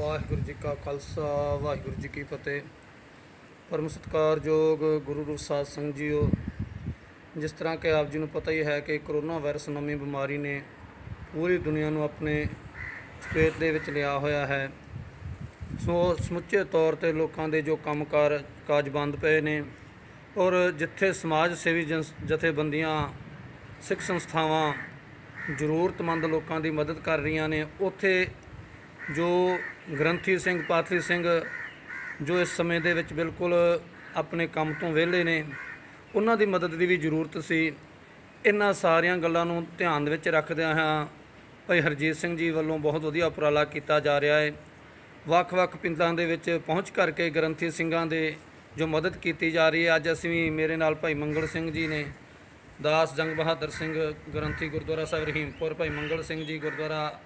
ਵਾਹਿਗੁਰੂ ਜੀ ਕਾ ਖਾਲਸਾ, ਵਾਹਿਗੁਰੂ ਜੀ ਕੀ ਫਤਿਹ। ਪਰਮ ਸਤਿਕਾਰਯੋਗ ਗੁਰੂ ਰੂਪ ਸਾਧ ਸੰਗਤ ਜੀਓ, ਜਿਸ ਤਰ੍ਹਾਂ ਕਿ ਆਪ ਜੀ ਨੂੰ ਪਤਾ ਹੀ ਹੈ ਕਿ ਕਰੋਨਾ ਵਾਇਰਸ ਨਵੀਂ ਬਿਮਾਰੀ ਨੇ ਪੂਰੀ ਦੁਨੀਆ ਨੂੰ ਆਪਣੇ ਚਪੇਟ ਦੇ ਵਿੱਚ ਲਿਆ ਹੋਇਆ ਹੈ। ਸੋ ਸਮੁੱਚੇ ਤੌਰ ਤੇ ਲੋਕਾਂ ਦੇ ਜੋ ਕੰਮਕਾਰ ਕਾਜ ਬੰਦ ਪਏ ਨੇ ਔਰ ਜਿੱਥੇ ਸਮਾਜ ਸੇਵੀ ਜਨਸ- ਜਥੇਬੰਦੀਆਂ, ਸਿੱਖ ਸੰਸਥਾਵਾਂ ਜ਼ਰੂਰਤਮੰਦ ਲੋਕਾਂ ਦੀ ਮਦਦ ਕਰ ਰਹੀਆਂ ਨੇ, ਉੱਥੇ ਜੋ ਗ੍ਰੰਥੀ ਸਿੰਘ ਪਾਤਲੀ ਸਿੰਘ ਜੋ ਇਸ ਸਮੇਂ ਦੇ ਵਿੱਚ ਬਿਲਕੁਲ ਆਪਣੇ ਕੰਮ ਤੋਂ ਵਿਹਲੇ ਨੇ, ਉਹਨਾਂ ਦੀ ਮਦਦ ਦੀ ਵੀ ਜ਼ਰੂਰਤ ਸੀ। ਇਹਨਾਂ ਸਾਰੀਆਂ ਗੱਲਾਂ ਨੂੰ ਧਿਆਨ ਦੇ ਵਿੱਚ ਰੱਖਦਿਆਂ ਹਾਂ ਭਾਈ ਹਰਜੀਤ ਸਿੰਘ ਜੀ ਵੱਲੋਂ ਬਹੁਤ ਵਧੀਆ ਉਪਰਾਲਾ ਕੀਤਾ ਜਾ ਰਿਹਾ ਹੈ। ਵੱਖ-ਵੱਖ ਪਿੰਡਾਂ ਦੇ ਵਿੱਚ ਪਹੁੰਚ ਕਰਕੇ ਗ੍ਰੰਥੀ ਸਿੰਘਾਂ ਦੇ ਜੋ ਮਦਦ ਕੀਤੀ ਜਾ ਰਹੀ ਹੈ, ਅੱਜ ਅਸੀਂ ਮੇਰੇ ਨਾਲ ਭਾਈ ਮੰਗਲ ਸਿੰਘ ਜੀ ਨੇ, ਦਾਸ ਜੰਗ ਬਹਾਦਰ ਸਿੰਘ ਗ੍ਰੰਥੀ ਗੁਰਦੁਆਰਾ ਸਾਹਿਬ ਰਹੀਮਪੁਰ, ਭਾਈ ਮੰਗਲ ਸਿੰਘ ਜੀ ਗੁਰਦੁਆਰਾ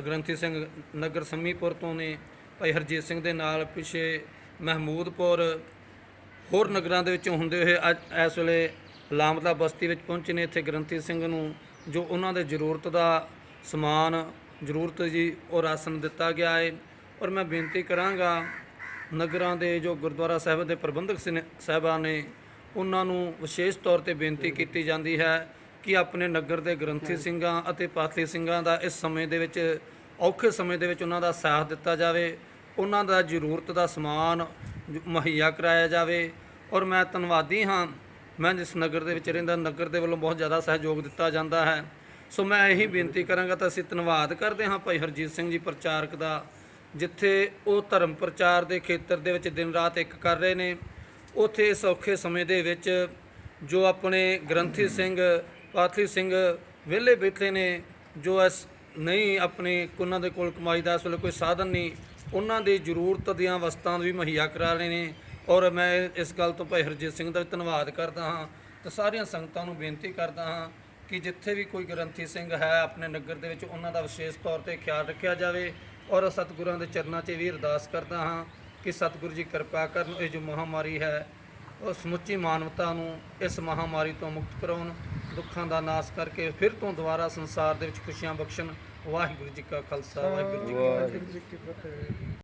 ਗ੍ਰੰਥੀ ਸਿੰਘ ਨਗਰ ਸੰਮੀਪੁਰ ਤੋਂ ਨੇ, ਭਾਈ ਹਰਜੀਤ ਸਿੰਘ ਦੇ ਨਾਲ ਪਿਛੇ ਮਹਿਮੂਦਪੁਰ ਹੋਰ ਨਗਰਾਂ ਦੇ ਵਿੱਚੋਂ ਹੁੰਦੇ ਹੋਏ ਅੱਜ ਇਸ ਵੇਲੇ ਲਾਮਤਾ ਬਸਤੀ ਵਿੱਚ ਪਹੁੰਚੇ ਨੇ। ਇੱਥੇ ਗ੍ਰੰਥੀ ਸਿੰਘ ਨੂੰ ਜੋ ਉਹਨਾਂ ਦੇ ਜ਼ਰੂਰਤ ਦਾ ਸਮਾਨ, ਜ਼ਰੂਰਤ ਜੀ ਉਹ ਰਾਸ਼ਨ ਦਿੱਤਾ ਗਿਆ ਹੈ ਔਰ ਮੈਂ ਬੇਨਤੀ ਕਰਾਂਗਾ, ਨਗਰਾਂ ਦੇ ਜੋ ਗੁਰਦੁਆਰਾ ਸਾਹਿਬ ਦੇ ਪ੍ਰਬੰਧਕ ਸਨ- ਸਾਹਿਬਾਨ ਨੇ, ਉਹਨਾਂ ਨੂੰ ਵਿਸ਼ੇਸ਼ ਤੌਰ ਤੇ ਬੇਨਤੀ ਕੀਤੀ ਜਾਂਦੀ ਹੈ ਕਿ ਆਪਣੇ ਨਗਰ ਦੇ ਗ੍ਰੰਥੀ ਸਿੰਘਾਂ ਅਤੇ ਪਾਤਲੀ ਸਿੰਘਾਂ ਦਾ ਇਸ ਸਮੇਂ ਦੇ ਵਿੱਚ ਔਖੇ ਸਮੇਂ ਦੇ ਵਿੱਚ ਉਹਨਾਂ ਦਾ ਸਾਥ ਦਿੱਤਾ ਜਾਵੇ ਉਹਨਾਂ ਦਾ ਜ਼ਰੂਰਤ ਦਾ ਸਮਾਨ ਮੁਹੱਈਆ ਕਰਾਇਆ ਜਾਵੇ। ਔਰ ਮੈਂ ਧੰਨਵਾਦੀ ਹਾਂ ਮੈਂ ਜਿਸ ਨਗਰ ਦੇ ਵਿੱਚ ਰਹਿੰਦਾ ਨਗਰ ਦੇ ਵੱਲੋਂ ਬਹੁਤ ਜ਼ਿਆਦਾ ਸਹਿਯੋਗ ਦਿੱਤਾ ਜਾਂਦਾ ਹੈ। ਸੋ ਮੈਂ ਇਹੀ ਬੇਨਤੀ ਕਰਾਂਗਾ ਤਾਂ ਅਸੀਂ ਧੰਨਵਾਦ ਕਰਦੇ ਹਾਂ ਭਾਈ ਹਰਜੀਤ ਸਿੰਘ ਜੀ ਪ੍ਰਚਾਰਕ ਦਾ ਜਿੱਥੇ ਉਹ ਧਰਮ ਪ੍ਰਚਾਰ ਦੇ ਖੇਤਰ ਦੇ ਵਿੱਚ ਦਿਨ ਰਾਤ ਇੱਕ ਕਰ ਰਹੇ ਨੇ। ਉਥੇ ਇਸ ਔਖੇ ਸਮੇਂ ਦੇ ਵਿੱਚ ਜੋ ਆਪਣੇ ਗ੍ਰੰਥੀ ਸਿੰਘ ਪਾਥਲੀ ਸਿੰਘ ਵਿਹਲੇ ਬੈਠੇ ਨੇ, ਜੋ ਇਸ ਨਹੀਂ ਆਪਣੇ ਉਹਨਾਂ ਦੇ ਕੋਲ ਕਮਾਈ ਦਾ ਇਸ ਵੇਲੇ ਕੋਈ ਸਾਧਨ ਨਹੀਂ, ਉਹਨਾਂ ਦੀ ਜ਼ਰੂਰਤ ਦੀਆਂ ਵਸਤਾਂ ਵੀ ਮੁਹੱਈਆ ਕਰਾ ਰਹੇ ਨੇ। ਔਰ ਮੈਂ ਇਸ ਗੱਲ ਤੋਂ ਭਾਈ ਹਰਜੀਤ ਸਿੰਘ ਦਾ ਵੀ ਧੰਨਵਾਦ ਕਰਦਾ ਹਾਂ ਤੇ ਸਾਰੀਆਂ ਸੰਗਤਾਂ ਨੂੰ ਬੇਨਤੀ ਕਰਦਾ ਹਾਂ ਕਿ ਜਿੱਥੇ ਵੀ ਕੋਈ ਗ੍ਰੰਥੀ ਸਿੰਘ ਹੈ, ਆਪਣੇ ਨਗਰ ਦੇ ਵਿੱਚ ਉਹਨਾਂ ਦਾ ਵਿਸ਼ੇਸ਼ ਤੌਰ ਤੇ ਖਿਆਲ ਰੱਖਿਆ ਜਾਵੇ। ਔਰ ਸਤਿਗੁਰਾਂ ਦੇ ਚਰਨਾਂ 'ਚ ਵੀ ਅਰਦਾਸ ਕਰਦਾ ਹਾਂ ਕਿ ਸਤਿਗੁਰੂ ਜੀ ਕਿਰਪਾ ਕਰਨ, ਇਹ ਜੋ ਮਹਾਮਾਰੀ ਹੈ ਉਹ ਸਮੁੱਚੀ ਮਾਨਵਤਾ ਨੂੰ ਇਸ ਮਹਾਮਾਰੀ ਤੋਂ ਮੁਕਤ ਕਰਾਉਣ। ਦੁੱਖਾਂ ਦਾ ਨਾਸ਼ ਕਰਕੇ ਫਿਰ ਤੋਂ ਦੁਬਾਰਾ ਸੰਸਾਰ ਦੇ ਵਿੱਚ ਖੁਸ਼ੀਆਂ ਬਖਸ਼ਣ। ਵਾਹਿਗੁਰੂ ਜੀ ਕਾ ਖਾਲਸਾ ਵਾਹਿਗੁਰੂ ਜੀ ਕੀ ਫਤਿਹ।